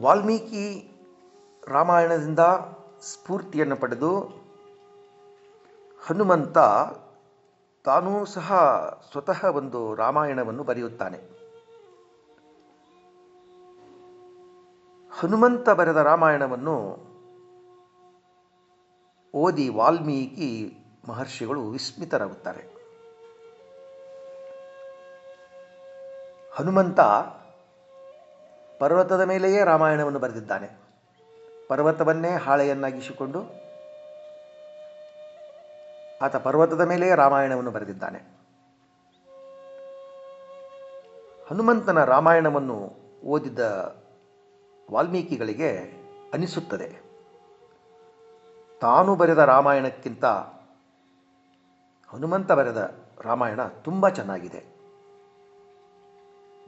ವಾಲ್ಮೀಕಿ ರಾಮಾಯಣದಿಂದ ಸ್ಫೂರ್ತಿಯನ್ನು ಪಡೆದು ಹನುಮಂತ ತಾನೂ ಸಹ ಸ್ವತಃ ಒಂದು ರಾಮಾಯಣವನ್ನು ಬರೆಯುತ್ತಾನೆ. ಹನುಮಂತ ಬರೆದ ರಾಮಾಯಣವನ್ನು ಓದಿ ವಾಲ್ಮೀಕಿ ಮಹರ್ಷಿಗಳು ವಿಸ್ಮಿತರಾಗುತ್ತಾರೆ. ಹನುಮಂತ ಪರ್ವತದ ಮೇಲೆಯೇ ರಾಮಾಯಣವನ್ನು ಬರೆದಿದ್ದಾನೆ. ಪರ್ವತವನ್ನೇ ಹಾಳೆಯನ್ನಾಗಿಸಿಕೊಂಡು ಆತ ಪರ್ವತದ ಮೇಲೆಯೇ ರಾಮಾಯಣವನ್ನು ಬರೆದಿದ್ದಾನೆ. ಹನುಮಂತನ ರಾಮಾಯಣವನ್ನು ಓದಿದ ವಾಲ್ಮೀಕಿಗಳಿಗೆ ಅನಿಸುತ್ತದೆ. ತಾನು ಬರೆದ ರಾಮಾಯಣಕ್ಕಿಂತ ಹನುಮಂತ ಬರೆದ ರಾಮಾಯಣ ತುಂಬ ಚೆನ್ನಾಗಿದೆ.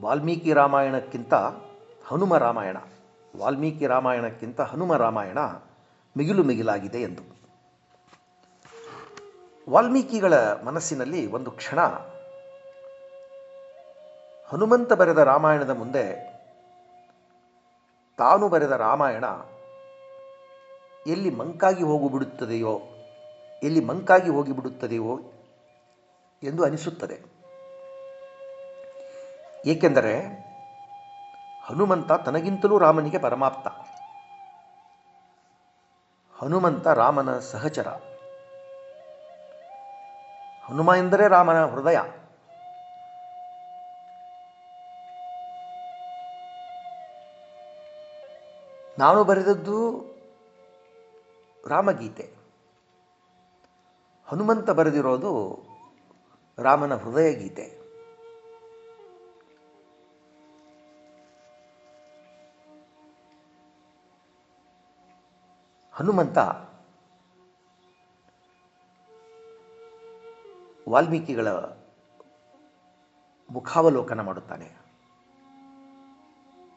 ವಾಲ್ಮೀಕಿ ರಾಮಾಯಣಕ್ಕಿಂತ ಹನುಮ ರಾಮಾಯಣ, ವಾಲ್ಮೀಕಿ ರಾಮಾಯಣಕ್ಕಿಂತ ಹನುಮ ರಾಮಾಯಣ ಮಿಗಿಲು ಮಿಗಿಲಾಗಿದೆ ಎಂದು. ವಾಲ್ಮೀಕಿಗಳ ಮನಸ್ಸಿನಲ್ಲಿ ಒಂದು ಕ್ಷಣ ಹನುಮಂತ ಬರೆದ ರಾಮಾಯಣದ ಮುಂದೆ ತಾನು ಬರೆದ ರಾಮಾಯಣ ಎಲ್ಲಿ ಮಂಕಾಗಿ ಹೋಗಿಬಿಡುತ್ತದೆಯೋ, ಎಲ್ಲಿ ಮಂಕಾಗಿ ಹೋಗಿಬಿಡುತ್ತದೆಯೋ ಎಂದು ಅನಿಸುತ್ತದೆ. ಏಕೆಂದರೆ ಹನುಮಂತ ತನಗಿಂತಲೂ ರಾಮನಿಗೆ ಪರಮಾಪ್ತ. ಹನುಮಂತ ರಾಮನ ಸಹಚರ. ಹನುಮ ಎಂದರೆ ರಾಮನ ಹೃದಯ. ನಾನು ಬರೆದದ್ದು ರಾಮಗೀತೆ. ಹನುಮಂತ ಬರೆದಿರೋದು ರಾಮನ ಹೃದಯ ಗೀತೆ ಹನುಮಂತ ವಾಲ್ಮೀಕಿಗಳ ಮುಖಾವಲೋಕನ ಮಾಡುತ್ತಾನೆ.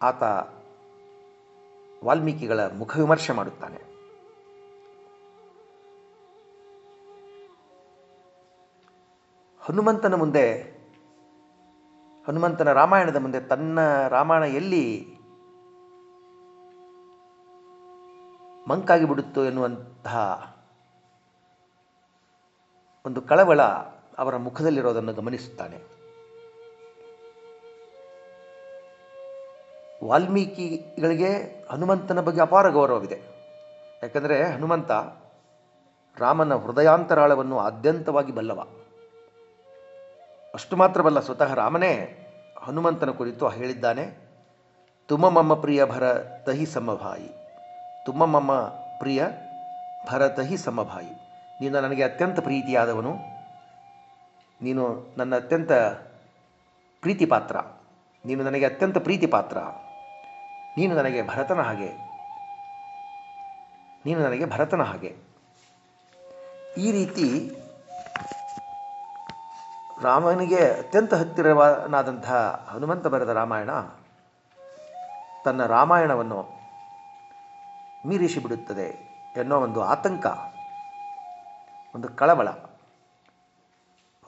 ಆತ ವಾಲ್ಮೀಕಿಗಳ ಮುಖವಿಮರ್ಶೆ ಮಾಡುತ್ತಾನೆ. ಹನುಮಂತನ ಮುಂದೆ, ಹನುಮಂತನ ರಾಮಾಯಣದ ಮುಂದೆ ತನ್ನ ರಾಮಾಯಣ ಎಲ್ಲಿ ಮಂಕಾಗಿ ಬಿಡುತ್ತೋ ಎನ್ನುವಂತಹ ಒಂದು ಕಳವಳ ಅವರ ಮುಖದಲ್ಲಿರೋದನ್ನು ಗಮನಿಸುತ್ತಾನೆ. ವಾಲ್ಮೀಕಿಗಳಿಗೆ ಹನುಮಂತನ ಬಗ್ಗೆ ಅಪಾರ ಗೌರವವಿದೆ. ಯಾಕಂದರೆ ಹನುಮಂತ ರಾಮನ ಹೃದಯಾಂತರಾಳವನ್ನು ಆದ್ಯಂತವಾಗಿ ಬಲ್ಲವ. ಅಷ್ಟು ಮಾತ್ರವಲ್ಲ ಸ್ವತಃ ರಾಮನೇ ಹನುಮಂತನ ಕುರಿತು ಹೇಳಿದ್ದಾನೆ ತುಮ ಮಮ್ಮ ಪ್ರಿಯ ಭರ ತಹಿ ಸಮಭಾಯಿ ತುಮ ಮಮ್ಮ ಪ್ರಿಯ ಭರತಹಿ ಸಮಭಾಯಿ. ನೀನು ನನಗೆ ಅತ್ಯಂತ ಪ್ರೀತಿಯಾದವನು. ನೀನು ನನ್ನ ಅತ್ಯಂತ ಪ್ರೀತಿ ಪಾತ್ರ. ನೀನು ನನಗೆ ಅತ್ಯಂತ ಪ್ರೀತಿ ಪಾತ್ರ. ನೀನು ನನಗೆ ಭರತನ ಹಾಗೆ. ನೀನು ನನಗೆ ಭರತನ ಹಾಗೆ. ಈ ರೀತಿ ರಾಮನಿಗೆ ಅತ್ಯಂತ ಹತ್ತಿರವಾದಂತಹ ಹನುಮಂತ ಬರೆದ ರಾಮಾಯಣ ತನ್ನ ರಾಮಾಯಣವನ್ನು ಮೀರಿಸಿ ಬಿಡುತ್ತದೆ ಎನ್ನೋ ಒಂದು ಆತಂಕ, ಒಂದು ಕಳವಳ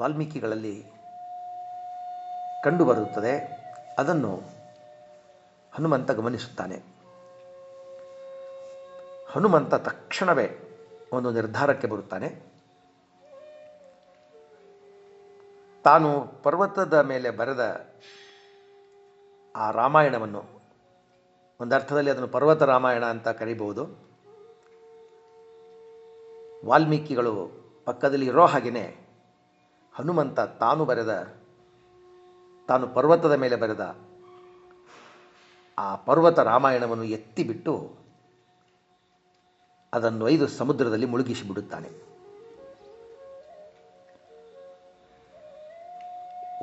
ವಾಲ್ಮೀಕಿಗಳಲ್ಲಿ ಕಂಡುಬರುತ್ತದೆ. ಅದನ್ನು ಹನುಮಂತ ಗಮನಿಸುತ್ತಾನೆ. ಹನುಮಂತ ತಕ್ಷಣವೇ ಒಂದು ನಿರ್ಧಾರಕ್ಕೆ ಬರುತ್ತಾನೆ. ತಾನು ಪರ್ವತದ ಮೇಲೆ ಬರೆದ ಆ ರಾಮಾಯಣವನ್ನು ಒಂದು ಅರ್ಥದಲ್ಲಿ ಅದನ್ನು ಪರ್ವತ ರಾಮಾಯಣ ಅಂತ ಕರಿಬಹುದು. ವಾಲ್ಮೀಕಿಗಳು ಪಕ್ಕದಲ್ಲಿ ಇರೋ ಹಾಗೆಯೇ ಹನುಮಂತ ತಾನು ಬರೆದ, ತಾನು ಪರ್ವತದ ಮೇಲೆ ಬರೆದ ಆ ಪರ್ವತ ರಾಮಾಯಣವನ್ನು ಎತ್ತಿಬಿಟ್ಟು ಅದನ್ನು ಐದು ಸಮುದ್ರದಲ್ಲಿ ಮುಳುಗಿಸಿಬಿಡುತ್ತಾನೆ.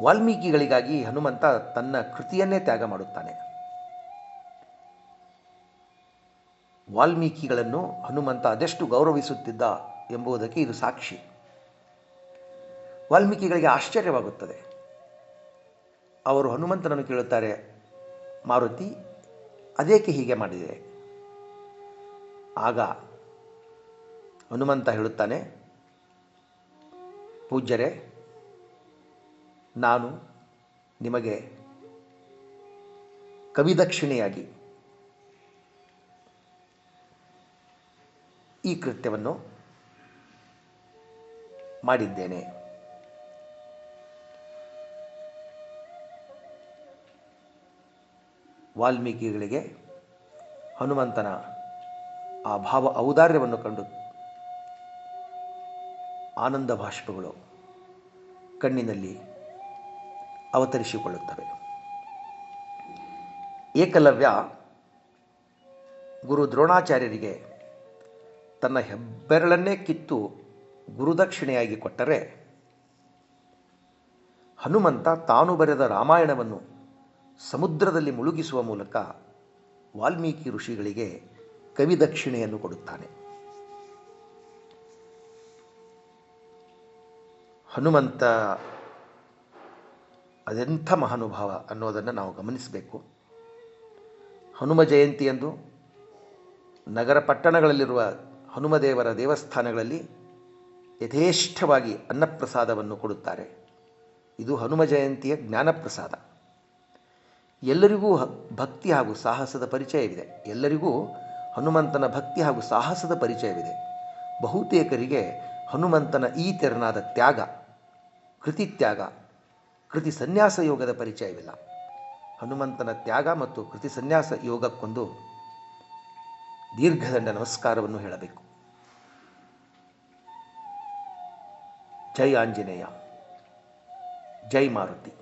ವಾಲ್ಮೀಕಿಗಳಿಗಾಗಿ ಹನುಮಂತ ತನ್ನ ಕೃತಿಯನ್ನೇ ತ್ಯಾಗ ಮಾಡುತ್ತಾನೆ. ವಾಲ್ಮೀಕಿಗಳನ್ನು ಹನುಮಂತ ಅದೆಷ್ಟು ಗೌರವಿಸುತ್ತಿದ್ದ ಎಂಬುದಕ್ಕೆ ಇದು ಸಾಕ್ಷಿ. ವಾಲ್ಮೀಕಿಗಳಿಗೆ ಆಶ್ಚರ್ಯವಾಗುತ್ತದೆ. ಅವರು ಹನುಮಂತನನ್ನು ಕೇಳುತ್ತಾರೆ, ಮಾರುತಿ, ಅದೇಕೆ ಹೀಗೆ ಮಾಡಿದೆ? ಆಗ ಹನುಮಂತ ಹೇಳುತ್ತಾನೆ, ಪೂಜ್ಯರೇ, ನಾನು ನಿಮಗೆ ಕವಿದಕ್ಷಿಣೆಯಾಗಿ ಈ ಕೃತ್ಯವನ್ನು ಮಾಡಿದ್ದೇನೆ. ವಾಲ್ಮೀಕಿಗಳಿಗೆ ಹನುಮಂತನ ಆ ಭಾವ ಔದಾರ್ಯವನ್ನು ಕಂಡು ಆನಂದ ಭಾಷ್ಪಗಳು ಕಣ್ಣಿನಲ್ಲಿ ಅವತರಿಸಿಕೊಳ್ಳುತ್ತವೆ. ಏಕಲವ್ಯ ಗುರು ದ್ರೋಣಾಚಾರ್ಯರಿಗೆ ತನ್ನ ಹೆಬ್ಬೆರಳನ್ನೇ ಕಿತ್ತು ಗುರುದಕ್ಷಿಣೆಯಾಗಿ ಕೊಟ್ಟರೆ ಹನುಮಂತ ತಾನು ಬರೆದ ರಾಮಾಯಣವನ್ನು ಸಮುದ್ರದಲ್ಲಿ ಮುಳುಗಿಸುವ ಮೂಲಕ ವಾಲ್ಮೀಕಿ ಋಷಿಗಳಿಗೆ ಕವಿದಕ್ಷಿಣೆಯನ್ನು ಕೊಡುತ್ತಾನೆ. ಹನುಮಂತ ಅದೆಂಥ ಮಹಾನುಭಾವ ಅನ್ನೋದನ್ನು ನಾವು ಗಮನಿಸಬೇಕು. ಹನುಮ ಜಯಂತಿಯಂದು ನಗರ ಪಟ್ಟಣಗಳಲ್ಲಿರುವ ಹನುಮದೇವರ ದೇವಸ್ಥಾನಗಳಲ್ಲಿ ಯಥೇಷ್ಟವಾಗಿ ಅನ್ನಪ್ರಸಾದವನ್ನು ಕೊಡುತ್ತಾರೆ. ಇದು ಹನುಮ ಜಯಂತಿಯ ಜ್ಞಾನಪ್ರಸಾದ. ಎಲ್ಲರಿಗೂ ಭಕ್ತಿ ಹಾಗೂ ಸಾಹಸದ ಪರಿಚಯವಿದೆ. ಎಲ್ಲರಿಗೂ ಹನುಮಂತನ ಭಕ್ತಿ ಹಾಗೂ ಸಾಹಸದ ಪರಿಚಯವಿದೆ. ಬಹುತೇಕರಿಗೆ ಹನುಮಂತನ ಈ ತೆರನಾದ ತ್ಯಾಗ, ಕೃತಿ ತ್ಯಾಗ, ಕೃತಿ ಸನ್ಯಾಸ ಯೋಗದ ಪರಿಚಯವಿಲ್ಲ. ಹನುಮಂತನ ತ್ಯಾಗ ಮತ್ತು ಕೃತಿ ಸನ್ಯಾಸ ಯೋಗಕ್ಕೊಂದು ದೀರ್ಘದಂಡ ನಮಸ್ಕಾರವನ್ನು ಹೇಳಬೇಕು. ಜೈ ಆಂಜನೇಯ. ಜೈ ಮಾರುತಿ.